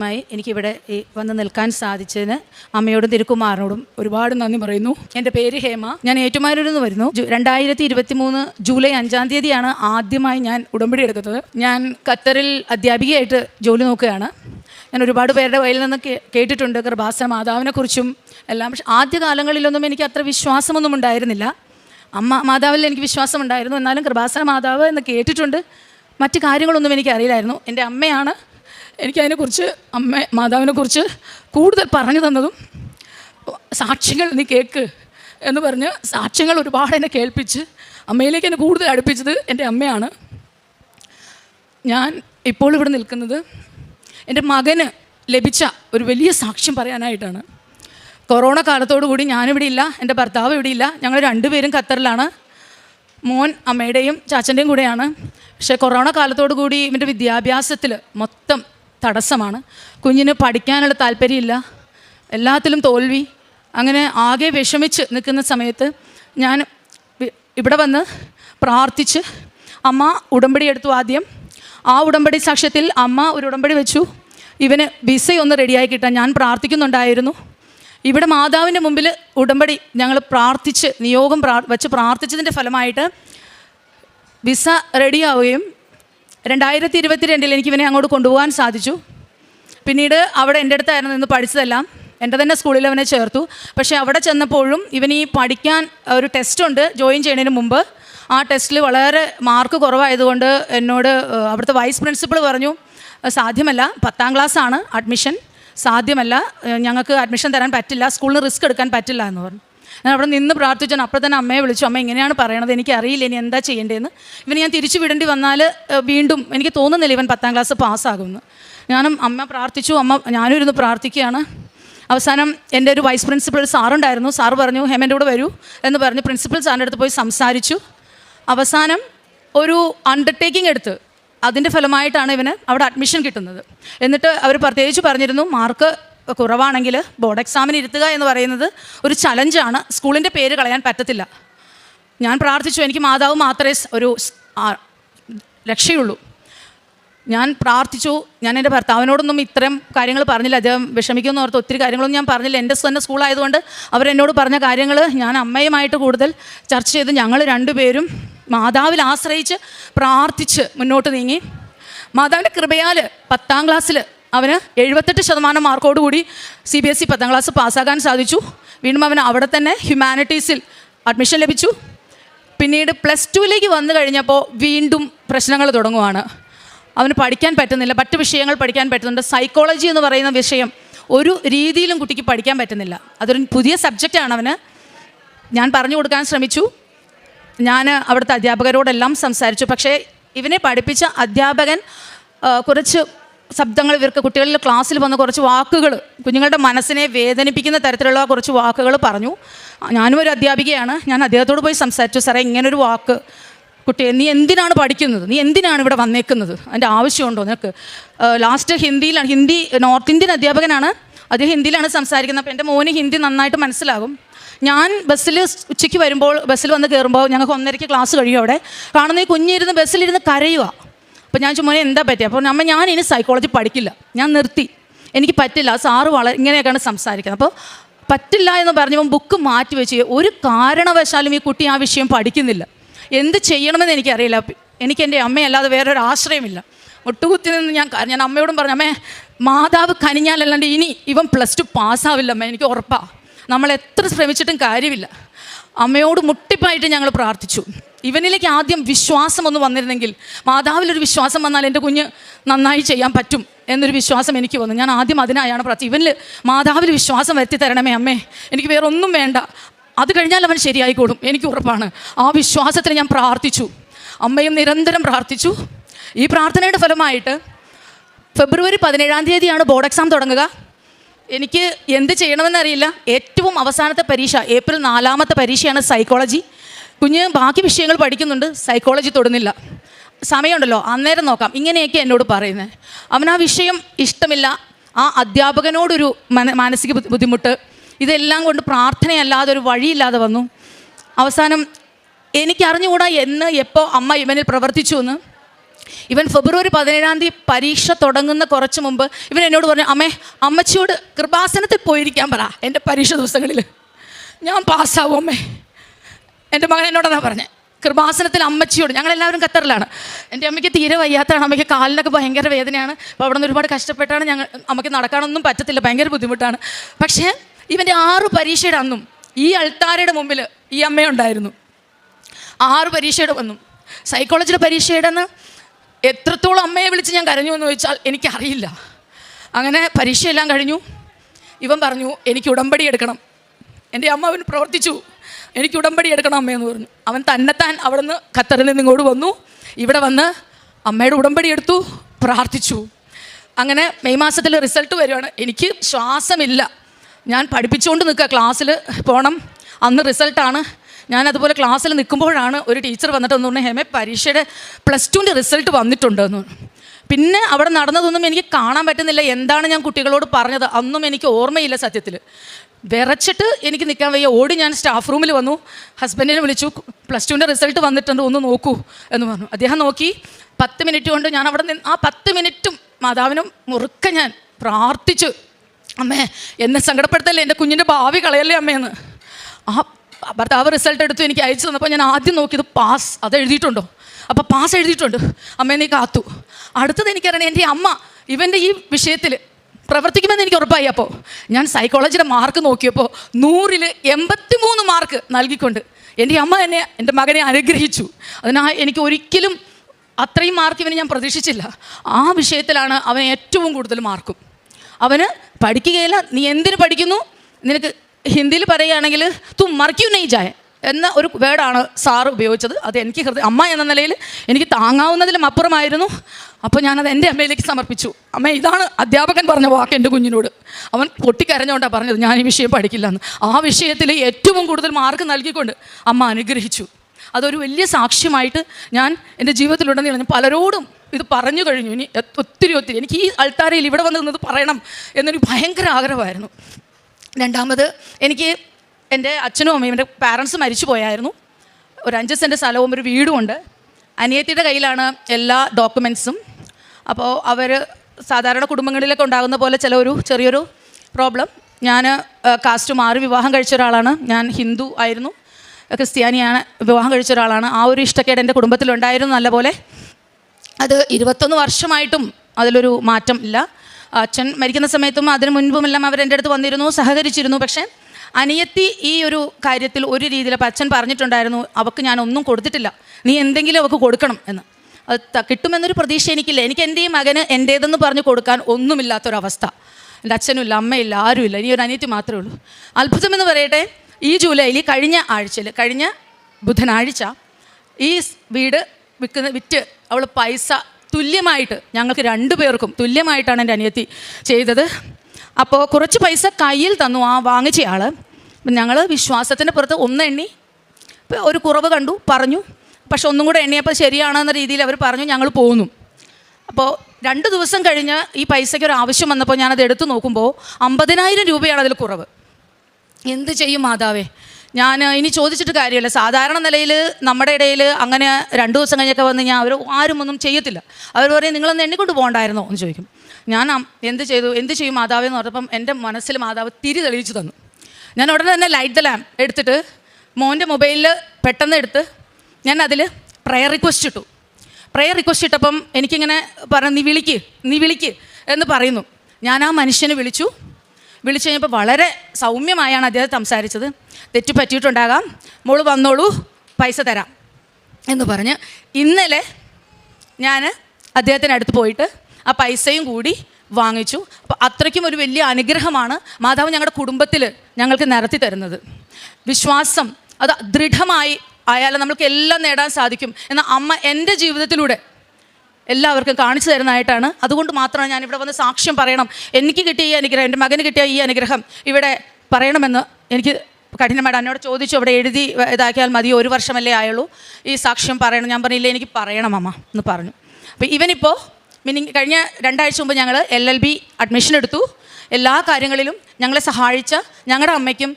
മായി എനിക്കിവിടെ ഈ വന്ന് നിൽക്കാൻ സാധിച്ചതിന് അമ്മയോടും തിരുക്കുമാറിനോടും ഒരുപാട് നന്ദി പറയുന്നു. എന്റെ പേര് ഹേമ. ഞാൻ ഏറ്റുമാനൂരിൽ നിന്ന് വരുന്നു. രണ്ടായിരത്തി ഇരുപത്തി മൂന്ന് ജൂലൈ അഞ്ചാം തീയതിയാണ് ആദ്യമായി ഞാൻ ഉടമ്പടി എടുക്കുന്നത് ഞാൻ ഖത്തറിൽ അധ്യാപികയായിട്ട് ജോലി നോക്കുകയാണ്. ഞാൻ ഒരുപാട് പേരുടെ കയ്യിൽ നിന്ന് കേട്ടിട്ടുണ്ട് കൃപാസന മാതാവിനെക്കുറിച്ചും എല്ലാം. പക്ഷെ ആദ്യ കാലങ്ങളിലൊന്നും എനിക്ക് അത്ര വിശ്വാസമൊന്നും ഉണ്ടായിരുന്നില്ല. അമ്മ മാതാവിൽ എനിക്ക് വിശ്വാസം ഉണ്ടായിരുന്നു എന്നാലും കൃപാസന മാതാവ് എന്ന് കേട്ടിട്ടുണ്ട്. മറ്റു കാര്യങ്ങളൊന്നും എനിക്ക് അറിയില്ലായിരുന്നു എന്റെ അമ്മയാണ് എനിക്കതിനെക്കുറിച്ച് അമ്മ മാതാവിനെക്കുറിച്ച് കൂടുതൽ പറഞ്ഞു തന്നതും സാക്ഷ്യങ്ങൾ നീ കേൾക്ക് എന്ന് പറഞ്ഞ് സാക്ഷ്യങ്ങൾ ഒരുപാട് എന്നെ കേൾപ്പിച്ച് അമ്മയിലേക്ക് എന്നെ കൂടുതൽ അടുപ്പിച്ചത് എന്റെ അമ്മയാണ്. ഞാൻ ഇപ്പോൾ ഇവിടെ നിൽക്കുന്നത് എന്റെ മകന് ലഭിച്ച ഒരു വലിയ സാക്ഷ്യം പറയാനായിട്ടാണ്. കൊറോണ കാലത്തോടു കൂടി ഞാനിവിടെ ഇല്ല എന്റെ ഭർത്താവ് ഇവിടെ ഇല്ല ഞങ്ങൾ രണ്ടുപേരും ഖത്തറിലാണ്. മോൻ അമ്മയുടെയും ചാച്ചന്റെയും കൂടെയാണ്. പക്ഷേ കൊറോണ കാലത്തോടു കൂടി ഇവന്റെ വിദ്യാഭ്യാസത്തിൽ മൊത്തം തടസ്സമാണ്. കുഞ്ഞിന് പഠിക്കാനുള്ള താല്പര്യമില്ല. എല്ലാത്തിലും തോൽവി. അങ്ങനെ ആകെ വിഷമിച്ച് നിൽക്കുന്ന സമയത്ത് ഞാൻ ഇവിടെ വന്ന് പ്രാർത്ഥിച്ച് അമ്മ ഉടമ്പടി എടുത്തു ആദ്യം. ആ ഉടമ്പടി സാക്ഷ്യത്തിൽ അമ്മ ഒരു ഉടമ്പടി വെച്ചു. ഇവന് വിസ ഒന്ന് റെഡിയായി കിട്ടാൻ ഞാൻ പ്രാർത്ഥിക്കുന്നുണ്ടായിരുന്നു. ഇവിടെ മാതാവിന്റെ മുമ്പിൽ ഉടമ്പടി ഞങ്ങൾ പ്രാർത്ഥിച്ച് നിയോഗം പ്രാ വെച്ച് പ്രാർത്ഥിച്ചതിന്റെ ഫലമായിട്ട് വിസ റെഡിയാവുകയും രണ്ടായിരത്തി ഇരുപത്തിരണ്ടിൽ എനിക്ക് ഇവനെ അങ്ങോട്ട് കൊണ്ടുപോകാൻ സാധിച്ചു. പിന്നീട് അവിടെ എന്റെ അടുത്തായിരുന്നു നിന്ന് പഠിച്ചതെല്ലാം. എന്റെ തന്നെ സ്കൂളിൽ അവനെ ചേർത്തു. പക്ഷേ അവിടെ ചെന്നപ്പോഴും ഇവൻ ഈ പഠിക്കാൻ ഒരു ടെസ്റ്റ് ഉണ്ട് ജോയിൻ ചെയ്യുന്നതിന് മുമ്പ്. ആ ടെസ്റ്റിൽ വളരെ മാർക്ക് കുറവായതുകൊണ്ട് എന്നോട് അവിടുത്തെ വൈസ് പ്രിൻസിപ്പൾ പറഞ്ഞു "അത് സാധ്യമല്ല. പത്താം ക്ലാസ് ആണ് അഡ്മിഷൻ സാധ്യമല്ല. ഞങ്ങൾക്ക് അഡ്മിഷൻ തരാൻ പറ്റില്ല. സ്കൂളിന് റിസ്ക് എടുക്കാൻ പറ്റില്ല എന്ന് പറഞ്ഞു. ഞാൻ അവിടെ നിന്ന് പ്രാർത്ഥിച്ചു. ഞാൻ അപ്പോൾ തന്നെ അമ്മയെ വിളിച്ചു. അമ്മ എങ്ങനെയാണ് പറയണത്? എനിക്കറിയില്ല. ഇനി എന്താ ചെയ്യേണ്ടതെന്ന്? ഇവന് ഞാൻ തിരിച്ചു വിടേണ്ടി വന്നാൽ വീണ്ടും എനിക്ക് തോന്നുന്നില്ല ഇവൻ പത്താം ക്ലാസ് പാസ്സാകുമെന്ന്. ഞാനും അമ്മ പ്രാർത്ഥിച്ചു. അമ്മ ഞാനും ഇരുന്ന് പ്രാർത്ഥിക്കുകയാണ്. അവസാനം എന്റെ ഒരു വൈസ് പ്രിൻസിപ്പൾ സാറുണ്ടായിരുന്നു. സാറ് പറഞ്ഞു ഹേമന്റെ കൂടെ വരൂ എന്ന് പറഞ്ഞ് പ്രിൻസിപ്പൽ സാറിന്റെ അടുത്ത് പോയി സംസാരിച്ചു. അവസാനം ഒരു അണ്ടർടേക്കിംഗ് എടുത്ത് അതിന്റെ ഫലമായിട്ടാണ് ഇവന് അവിടെ അഡ്മിഷൻ കിട്ടുന്നത്. എന്നിട്ട് അവർ പ്രത്യേകിച്ച് പറഞ്ഞിരുന്നു മാർക്ക് കുറവാണെങ്കിൽ ബോർഡ് എക്സാമിന് ഇരുത്തുക എന്ന് പറയുന്നത് ഒരു ചലഞ്ചാണ് സ്കൂളിന്റെ പേര് കളയാൻ പറ്റത്തില്ല. ഞാൻ പ്രാർത്ഥിച്ചു എനിക്ക് മാതാവ് മാത്രമേ ഒരു രക്ഷയുള്ളൂ. ഞാൻ പ്രാർത്ഥിച്ചു ഞാൻ എന്റെ ഭർത്താവിനോടൊന്നും ഇത്തരം കാര്യങ്ങൾ പറഞ്ഞില്ല. അദ്ദേഹം വിഷമിക്കുമെന്ന് ഓർത്ത് ഒത്തിരി കാര്യങ്ങളൊന്നും ഞാൻ പറഞ്ഞില്ല. എന്റെ തന്നെ സ്കൂളായതുകൊണ്ട് അവരെന്നോട് പറഞ്ഞ കാര്യങ്ങൾ ഞാൻ അമ്മയുമായിട്ട് കൂടുതൽ ചർച്ച ചെയ്ത് ഞങ്ങൾ രണ്ടുപേരും മാതാവിൽ ആശ്രയിച്ച് പ്രാർത്ഥിച്ച് മുന്നോട്ട് നീങ്ങി. മാതാവിന്റെ കൃപയാൽ പത്താം ക്ലാസ്സിൽ അവന് എഴുപത്തെട്ട് ശതമാനം മാർക്കോടുകൂടി സി ബി എസ് ഇ പത്താം ക്ലാസ് പാസ്സാകാൻ സാധിച്ചു. വീണ്ടും അവന് അവിടെ തന്നെ ഹ്യൂമാനിറ്റീസിൽ അഡ്മിഷൻ ലഭിച്ചു. പിന്നീട് പ്ലസ് ടുവിലേക്ക് വന്നു കഴിഞ്ഞപ്പോൾ വീണ്ടും പ്രശ്നങ്ങൾ തുടങ്ങുവാണ്. അവന് പഠിക്കാൻ പറ്റുന്നില്ല. മറ്റ് വിഷയങ്ങൾ പഠിക്കാൻ പറ്റുന്നുണ്ട്. സൈക്കോളജി എന്ന് പറയുന്ന വിഷയം ഒരു രീതിയിലും കുട്ടിക്ക് പഠിക്കാൻ പറ്റുന്നില്ല. അതൊരു പുതിയ സബ്ജക്റ്റാണ് അവന്. ഞാൻ പറഞ്ഞു കൊടുക്കാൻ ശ്രമിച്ചു. ഞാൻ അവിടുത്തെ അധ്യാപകരോടെല്ലാം സംസാരിച്ചു. പക്ഷേ ഇവനെ പഠിപ്പിച്ച അധ്യാപകൻ കുറച്ച് ശബ്ദങ്ങൾ ഇവർക്ക് കുട്ടികളിൽ ക്ലാസ്സിൽ വന്ന കുറച്ച് വാക്കുകൾ കുഞ്ഞുങ്ങളുടെ മനസ്സിനെ വേദനിപ്പിക്കുന്ന തരത്തിലുള്ള കുറച്ച് വാക്കുകൾ പറഞ്ഞു. ഞാനും ഒരു അധ്യാപികയാണ്. ഞാൻ അദ്ദേഹത്തോട് പോയി സംസാരിച്ചു സാറേ ഇങ്ങനൊരു വാക്ക് കുട്ടിയെ നീ എന്തിനാണ് പഠിക്കുന്നത്? നീ എന്തിനാണ് ഇവിടെ വന്നേക്കുന്നത്? അതിന്റെ ആവശ്യമുണ്ടോ നിനക്ക്? ലാസ്റ്റ് ഹിന്ദിയിലാണ് ഹിന്ദി നോർത്ത് ഇന്ത്യൻ അധ്യാപകനാണ്. അദ്ദേഹം ഹിന്ദിയിലാണ് സംസാരിക്കുന്നത്. അപ്പോൾ എന്റെ മോന് ഹിന്ദി നന്നായിട്ട് മനസ്സിലാകും. ഞാൻ ബസ്സിൽ ഉച്ചയ്ക്ക് വരുമ്പോൾ ബസ്സിൽ വന്ന് കയറുമ്പോൾ ഞങ്ങൾക്ക് ഒന്നരയ്ക്ക് ക്ലാസ് കഴിയും അവിടെ. കാണുന്ന ഈ കുഞ്ഞിരുന്ന് ബസ്സിലിരുന്ന് കരയുക. അപ്പോൾ ഞാൻ ചുമ്മാ എന്താ പറ്റിയ? അപ്പോൾ അമ്മ ഞാൻ ഇനി സൈക്കോളജി പഠിക്കില്ല. ഞാൻ നിർത്തി. എനിക്ക് പറ്റില്ല. സാറ് വളരെ ഇങ്ങനെയൊക്കെയാണ് സംസാരിക്കുന്നത്. അപ്പോൾ പറ്റില്ല എന്ന് പറഞ്ഞപ്പോൾ ബുക്ക് മാറ്റി വെച്ച് ഒരു കാരണവശാലും ഈ കുട്ടി ആ വിഷയം പഠിക്കുന്നില്ല. എന്ത് ചെയ്യണമെന്ന് എനിക്കറിയില്ല. എനിക്ക് എന്റെ അമ്മയല്ലാതെ വേറൊരു ആശ്രയമില്ല. ഒട്ടുകുത്തി നിന്ന് ഞാൻ ഞാൻ അമ്മയോടും പറഞ്ഞു അമ്മേ മാതാവ് കനിഞ്ഞാലല്ലാണ്ട് ഇനി ഇവൻ പ്ലസ് ടു പാസ്സാവില്ല അമ്മ എനിക്ക് ഉറപ്പാണ് നമ്മൾ എത്ര ശ്രമിച്ചിട്ടും കാര്യമില്ല. അമ്മയോട് മുട്ടിപ്പായിട്ട് ഞങ്ങൾ പ്രാർത്ഥിച്ചു. ഇവനിലേക്ക് ആദ്യം വിശ്വാസം ഒന്ന് വന്നിരുന്നെങ്കിൽ മാതാവിലൊരു വിശ്വാസം വന്നാൽ എന്റെ കുഞ്ഞ് നന്നായി ചെയ്യാൻ പറ്റും എന്നൊരു വിശ്വാസം എനിക്ക് വന്നു. ഞാൻ ആദ്യം അതിനായാണ് പ്രാർത്ഥി ഇവനിൽ മാതാവിൽ വിശ്വാസം വരുത്തി തരണമേ അമ്മേ. എനിക്ക് വേറെ ഒന്നും വേണ്ട. അത് കഴിഞ്ഞാൽ അവൻ ശരിയായിക്കോളും. എനിക്ക് ഉറപ്പാണ്. ആ വിശ്വാസത്തിന് ഞാൻ പ്രാർത്ഥിച്ചു. അമ്മയും നിരന്തരം പ്രാർത്ഥിച്ചു. ഈ പ്രാർത്ഥനയുടെ ഫലമായിട്ട് ഫെബ്രുവരി പതിനേഴാം തീയതിയാണ് ബോർഡ് എക്സാം തുടങ്ങുക. എനിക്ക് എന്ത് ചെയ്യണമെന്നറിയില്ല. ഏറ്റവും അവസാനത്തെ പരീക്ഷ ഏപ്രിൽ നാലാമത്തെ പരീക്ഷയാണ് സൈക്കോളജി. കുഞ്ഞ് ബാക്കി വിഷയങ്ങൾ പഠിക്കുന്നുണ്ട് സൈക്കോളജി തൊടുന്നില്ല. സമയമുണ്ടല്ലോ അന്നേരം നോക്കാം. ഇങ്ങനെയൊക്കെ എന്നോട് പറയുന്നത് അവൻ ആ വിഷയം ഇഷ്ടമില്ല. ആ അധ്യാപകനോടൊരു മന മാനസിക ബുദ്ധിമുട്ട്. ഇതെല്ലാം കൊണ്ട് പ്രാർത്ഥനയല്ലാതെ ഒരു വഴിയില്ലാതെ വന്നു. അവസാനം എനിക്കറിഞ്ഞുകൂടാ എന്ന് എപ്പോൾ അമ്മ ഇവനിൽ പ്രവർത്തിച്ചു എന്ന്. ഇവൻ ഫെബ്രുവരി പതിനേഴാം തീയതി പരീക്ഷ തുടങ്ങുന്ന കുറച്ച് മുമ്പ് ഇവൻ എന്നോട് പറഞ്ഞു അമ്മേ അമ്മച്ചിയോട് കൃപാസനത്തിൽ പോയിരിക്കാൻ പറ എന്റെ പരീക്ഷ ദിവസങ്ങളിൽ. ഞാൻ പാസ്സാവും അമ്മേ. എന്റെ മകൻ എന്നോടതാ പറഞ്ഞത് കൃപാസനത്തിൽ അമ്മച്ചിയോട്. ഞങ്ങളെല്ലാവരും ഖത്തറിലാണ്. എന്റെ അമ്മയ്ക്ക് തീരെ വയ്യാത്തതാണ്. അമ്മയ്ക്ക് കാലിനൊക്കെ ഭയങ്കര വേദനയാണ്. അപ്പോൾ അവിടെ നിന്ന് ഒരുപാട് കഷ്ടപ്പെട്ടാണ് ഞങ്ങൾ അമ്മയ്ക്ക് നടക്കാനൊന്നും പറ്റത്തില്ല. ഭയങ്കര ബുദ്ധിമുട്ടാണ്. പക്ഷേ ഇവന്റെ ആറ് പരീക്ഷയുടെ അന്നും ഈ അൾത്താരയുടെ മുമ്പിൽ ഈ അമ്മയുണ്ടായിരുന്നു ആറ് പരീക്ഷയുടെ വന്നു സൈക്കോളജിയുടെ പരീക്ഷയുടെ എത്രത്തോളം അമ്മയെ വിളിച്ച് ഞാൻ കരഞ്ഞു എന്ന് ചോദിച്ചാൽ എനിക്കറിയില്ല. അങ്ങനെ പരീക്ഷയെല്ലാം കഴിഞ്ഞു. ഇവൻ പറഞ്ഞു എനിക്ക് ഉടമ്പടി എടുക്കണം. എന്റെ അമ്മ അവൻ പ്രവർത്തിച്ചു. എനിക്ക് ഉടമ്പടി എടുക്കണം അമ്മയെന്ന് പറഞ്ഞു. അവൻ തന്നെത്താൻ അവിടെ നിന്ന് ഖത്തറിൽ നിന്ന് ഇങ്ങോട്ട് വന്നു. ഇവിടെ വന്ന് അമ്മയുടെ ഉടമ്പടി എടുത്തു പ്രാർത്ഥിച്ചു. അങ്ങനെ മെയ് മാസത്തിൽ റിസൾട്ട് വരുവാണ്. എനിക്ക് ശ്വാസമില്ല. ഞാൻ പഠിപ്പിച്ചുകൊണ്ട് നിൽക്കുക ക്ലാസ്സിൽ പോകണം അന്ന് റിസൾട്ടാണ്. ഞാൻ അതുപോലെ ക്ലാസ്സിൽ നിൽക്കുമ്പോഴാണ് ഒരു ടീച്ചർ വന്നിട്ട് ഒന്ന് പറഞ്ഞു ഹേമേ പരീക്ഷയുടെ പ്ലസ് ടുവിന്റെ റിസൾട്ട് വന്നിട്ടുണ്ട് എന്ന്. പിന്നെ അവിടെ നടന്നതൊന്നും എനിക്ക് കാണാൻ പറ്റുന്നില്ല. എന്താണ് ഞാൻ കുട്ടികളോട് പറഞ്ഞത്? അന്നും എനിക്ക് ഓർമ്മയില്ല സത്യത്തിൽ വിറച്ചിട്ട് എനിക്ക് നിൽക്കാൻ വയ്യ. ഓടി ഞാൻ സ്റ്റാഫ് റൂമിൽ വന്നു. ഹസ്ബൻഡിനെ വിളിച്ചു. പ്ലസ് ടുവിന്റെ റിസൾട്ട് വന്നിട്ടുണ്ട്. ഒന്ന് നോക്കൂ എന്ന് പറഞ്ഞു. അദ്ദേഹം നോക്കി. പത്ത് മിനിറ്റ് കൊണ്ട് ഞാൻ അവിടെ നിന്ന് ആ പത്ത് മിനിറ്റും മാതാവിനും മുറുക്ക ഞാൻ പ്രാർത്ഥിച്ചു. അമ്മേ എന്നെ സങ്കടപ്പെടുത്തല്ലേ? എന്റെ കുഞ്ഞിന്റെ ഭാവി കളയല്ലേ അമ്മയെന്ന് ആ ഭർത്താവ് റിസൾട്ട് എടുത്തു. എനിക്ക് അയച്ചു തന്നപ്പോൾ ഞാൻ ആദ്യം നോക്കിയത് പാസ് അത് എഴുതിയിട്ടുണ്ടോ? അപ്പോൾ പാസ് എഴുതിയിട്ടുണ്ട്. അമ്മേനെ കാത്തു. അടുത്തത് എനിക്കറിയണേ. എന്റെ അമ്മ ഇവന്റെ ഈ വിഷയത്തിൽ പ്രവർത്തിക്കുമെന്ന് എനിക്ക് ഉറപ്പായി. അപ്പോൾ ഞാൻ സൈക്കോളജിയുടെ മാർക്ക് നോക്കിയപ്പോൾ നൂറിൽ എൺപത്തി മൂന്ന് മാർക്ക് നൽകിക്കൊണ്ട് എന്റെ അമ്മ എന്നെ എന്റെ മകനെ അനുഗ്രഹിച്ചു. അതിനാ എനിക്ക് ഒരിക്കലും അത്രയും മാർക്ക് ഇവന് ഞാൻ പ്രതീക്ഷിച്ചില്ല. ആ വിഷയത്തിലാണ് അവൻ ഏറ്റവും കൂടുതൽ മാർക്കും അവന് പഠിക്കുകയില്ല. നീ എന്തിനു പഠിക്കുന്നു? നിനക്ക് ഹിന്ദിയിൽ പറയുകയാണെങ്കിൽ തു മറിക്കൂ നെയ് ജായ എന്ന ഒരു വേർഡാണ് സാറ് ഉപയോഗിച്ചത്. അത് എനിക്ക് ഹൃദയ അമ്മ എന്ന നിലയിൽ എനിക്ക് താങ്ങാവുന്നതിലും അപ്പുറമായിരുന്നു. അപ്പോൾ ഞാനത് എന്റെ അമ്മയിലേക്ക് സമർപ്പിച്ചു. അമ്മ ഇതാണ് അധ്യാപകൻ പറഞ്ഞ വാക്ക് എന്റെ കുഞ്ഞിനോട്. അവൻ പൊട്ടിക്കരഞ്ഞുകൊണ്ടാണ് പറഞ്ഞത് ഞാൻ ഈ വിഷയം പഠിക്കില്ല എന്ന് ആ വിഷയത്തിൽ ഏറ്റവും കൂടുതൽ മാർക്ക് നൽകിക്കൊണ്ട് അമ്മ അനുഗ്രഹിച്ചു. അതൊരു വലിയ സാക്ഷ്യമായിട്ട് ഞാൻ എന്റെ ജീവിതത്തിലുടനീളം ഞാൻ പലരോടും ഇത് പറഞ്ഞു കഴിഞ്ഞു. ഇനി ഒത്തിരി ഒത്തിരി. എനിക്ക് ഈ അൾത്താരയിൽ ഇവിടെ വന്ന് നിന്നത് പറയണം എന്നൊരു ഭയങ്കര ആഗ്രഹമായിരുന്നു. രണ്ടാമത് എനിക്ക് എന്റെ അച്ഛനും അമ്മയും എന്റെ പാരൻസ് മരിച്ചു പോയായിരുന്നു. ഒരു അഞ്ച് സെന്റ് സ്ഥലവും ഒരു വീടുമുണ്ട് അനിയത്തിയുടെ കയ്യിലാണ് എല്ലാ ഡോക്യുമെൻസും അപ്പോൾ അവർ സാധാരണ കുടുംബങ്ങളിലൊക്കെ ഉണ്ടാകുന്ന പോലെ ചില ഒരു ചെറിയൊരു പ്രോബ്ലം ഞാൻ കാസ്റ്റ് മാറി വിവാഹം കഴിച്ച ഒരാളാണ്. ഞാൻ ഹിന്ദു ആയിരുന്നു. ക്രിസ്ത്യാനിയാണ്. വിവാഹം കഴിച്ച ഒരാളാണ്. ആ ഒരു ഇഷ്ടക്കേട് എന്റെ കുടുംബത്തിലുണ്ടായിരുന്നു നല്ലപോലെ. അത് ഇരുപത്തൊന്ന് വർഷമായിട്ടും അതിലൊരു മാറ്റം ഇല്ല. അച്ഛൻ മരിക്കുന്ന സമയത്തും അതിനു മുൻപുമെല്ലാം എന്റെ അടുത്ത് വന്നിരുന്നു സഹകരിച്ചിരുന്നു. പക്ഷേ അനിയത്തി ഈ ഒരു കാര്യത്തിൽ ഒരു രീതിയിൽ അപ്പം അച്ഛൻ പറഞ്ഞിട്ടുണ്ടായിരുന്നു അവൾക്ക് ഞാൻ ഒന്നും കൊടുത്തിട്ടില്ല. നീ എന്തെങ്കിലും അവൾക്ക് കൊടുക്കണം എന്ന്. അത് കിട്ടുമെന്നൊരു പ്രതീക്ഷ എനിക്കില്ല. എനിക്ക് എന്റെ ഈ മകന് എന്റേതെന്ന് പറഞ്ഞ് കൊടുക്കാൻ ഒന്നുമില്ലാത്തൊരവസ്ഥ. എന്റെ അച്ഛനുമില്ല അമ്മയില്ല ആരുമില്ല. ഇനി ഒരു അനിയത്തി മാത്രമേ ഉള്ളൂ. അത്ഭുതമെന്ന് പറയട്ടെ ഈ ജൂലൈയിൽ കഴിഞ്ഞ ആഴ്ചയിൽ കഴിഞ്ഞ ബുധനാഴ്ച ഈ വീട് വിൽക്കുന്ന വിറ്റ് അവൾ പൈസ തുല്യമായിട്ട് ഞങ്ങൾക്ക് രണ്ടു പേർക്കും തുല്യമായിട്ടാണ് എന്റെ അനിയത്തി ചെയ്തത്. അപ്പോൾ കുറച്ച് പൈസ കയ്യിൽ തന്നു ആ വാങ്ങിച്ചയാൾ ഞങ്ങൾ വിശ്വാസത്തിന്റെ പുറത്ത് ഒന്ന് എണ്ണി ഒരു കുറവ് കണ്ടു പറഞ്ഞു. പക്ഷെ ഒന്നും കൂടെ എണ്ണിയപ്പോൾ ശരിയാണെന്ന രീതിയിൽ അവർ പറഞ്ഞു ഞങ്ങൾ പോന്നു. അപ്പോൾ രണ്ട് ദിവസം കഴിഞ്ഞ് ഈ പൈസയ്ക്ക് ഒരു ആവശ്യം വന്നപ്പോൾ ഞാനത് എടുത്തു നോക്കുമ്പോൾ അമ്പതിനായിരം രൂപയാണ് അതിൽ കുറവ്. എന്ത് ചെയ്യും മാതാവേ? ഞാൻ ഇനി ചോദിച്ചിട്ട് കാര്യമില്ല. സാധാരണ നിലയിൽ നമ്മുടെ ഇടയിൽ അങ്ങനെ രണ്ട് ദിവസം കഴിഞ്ഞൊക്കെ വന്ന് ഞാൻ അവർ ആരും ഒന്നും ചെയ്യത്തില്ല. അവർ പറയും നിങ്ങളൊന്ന് എണ്ണിക്കൊണ്ട് പോകണ്ടായിരുന്നോ? എന്ന് ചോദിക്കും. ഞാൻ എന്ത് ചെയ്തു? എന്ത് ചെയ്യും മാതാവ് എന്ന് പറഞ്ഞപ്പം എന്റെ മനസ്സിൽ മാതാവ് തിരി തെളിയിച്ചു തന്നു. ഞാൻ ഉടനെ തന്നെ ലൈറ്റ് ദ ലാമ്പ് എടുത്തിട്ട് മോന്റെ മൊബൈലിൽ പെട്ടെന്ന് എടുത്ത് ഞാൻ അതിൽ പ്രയർ റിക്വസ്റ്റ് ഇട്ടു. പ്രയർ റിക്വസ്റ്റ് ഇട്ടപ്പം എനിക്കിങ്ങനെ പറഞ്ഞു നീ വിളിക്ക് നീ വിളിക്ക് എന്ന് പറയുന്നു. ഞാൻ ആ മനുഷ്യനെ വിളിച്ചു. വിളിച്ചു കഴിഞ്ഞപ്പോൾ വളരെ സൗമ്യമായാണ് അദ്ദേഹം സംസാരിച്ചത്. തെറ്റു പറ്റിയിട്ടുണ്ടാകാം. മോൾ വന്നോളൂ പൈസ തരാം എന്ന് പറഞ്ഞ് ഇന്നലെ ഞാൻ അദ്ദേഹത്തിന്റെ അടുത്ത് പോയിട്ട് ആ പൈസയും കൂടി വാങ്ങിച്ചു. അപ്പോൾ അത്രയ്ക്കും ഒരു വലിയ അനുഗ്രഹമാണ് മാതാവ് ഞങ്ങളുടെ കുടുംബത്തിൽ ഞങ്ങൾക്ക് നിരത്തി തരുന്നത്. വിശ്വാസം അത് ദൃഢമായി ആയാലും നമ്മൾക്ക് എല്ലാം നേടാൻ സാധിക്കും എന്നാൽ അമ്മ എന്റെ ജീവിതത്തിലൂടെ എല്ലാവർക്കും കാണിച്ചു തരുന്നതായിട്ടാണ്. അതുകൊണ്ട് മാത്രമാണ് ഞാൻ ഇവിടെ വന്ന് സാക്ഷ്യം പറയണം. എനിക്ക് കിട്ടിയ ഈ അനുഗ്രഹം എന്റെ മകന് കിട്ടിയ ഈ അനുഗ്രഹം ഇവിടെ പറയണമെന്ന് എനിക്ക് കഠിനമായിട്ട് എന്നോട് ചോദിച്ചു. അവിടെ എഴുതി ഇതാക്കിയാൽ മതി ഒരു വർഷമല്ലേ ആയുള്ളൂ. ഈ സാക്ഷ്യം പറയണം. ഞാൻ പറഞ്ഞില്ല എനിക്ക് പറയണം അമ്മ എന്ന് പറഞ്ഞു. അപ്പോൾ ഇവനിപ്പോൾ മീനിങ് കഴിഞ്ഞ രണ്ടാഴ്ച മുമ്പ് ഞങ്ങൾ എൽ എൽ ബി അഡ്മിഷൻ എടുത്തു. എല്ലാ കാര്യങ്ങളിലും ഞങ്ങളെ സഹായിച്ച ഞങ്ങളുടെ അമ്മയ്ക്കും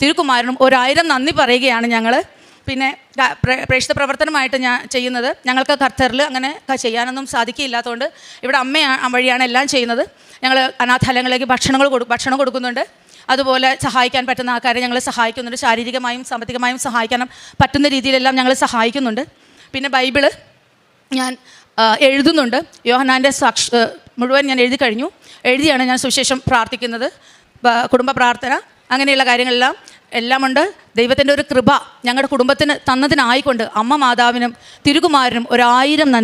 തിരുക്കുമാരനും ഒരായിരം നന്ദി പറയുകയാണ് ഞങ്ങൾ പിന്നെ പ്രേക്ഷിത പ്രവർത്തനമായിട്ട് ഞാൻ ചെയ്യുന്നത് ഞങ്ങൾക്ക് ഖത്തറിൽ അങ്ങനെ ചെയ്യാനൊന്നും സാധിക്കില്ലാത്തതുകൊണ്ട് ഇവിടെ അമ്മ വഴിയാണ് എല്ലാം ചെയ്യുന്നത്. ഞങ്ങൾ അനാഥാലയങ്ങളിലേക്ക് ഭക്ഷണങ്ങൾ കൊടു ഭക്ഷണം കൊടുക്കുന്നുണ്ട്. അതുപോലെ സഹായിക്കാൻ പറ്റുന്ന ആൾക്കാരെ ഞങ്ങൾ സഹായിക്കുന്നുണ്ട്. ശാരീരികമായും സാമ്പത്തികമായും സഹായിക്കാനും പറ്റുന്ന രീതിയിലെല്ലാം ഞങ്ങൾ സഹായിക്കുന്നുണ്ട്. പിന്നെ ബൈബിൾ ഞാൻ എഴുതുന്നുണ്ട്. യോഹനാന്റെ സാക്ഷ മുഴുവൻ ഞാൻ എഴുതി കഴിഞ്ഞു. എഴുതിയാണ് ഞാൻ സുവിശേഷം പ്രാർത്ഥിക്കുന്നത്. കുടുംബ പ്രാർത്ഥന അങ്ങനെയുള്ള കാര്യങ്ങളെല്ലാം എല്ലാമുണ്ട്. ദൈവത്തിന്റെ ഒരു കൃപ ഞങ്ങളുടെ കുടുംബത്തിന് തന്നതിനായിക്കൊണ്ട് അമ്മ മാതാവിനും തിരുകുമാരനും ഒരായിരം നന്ദി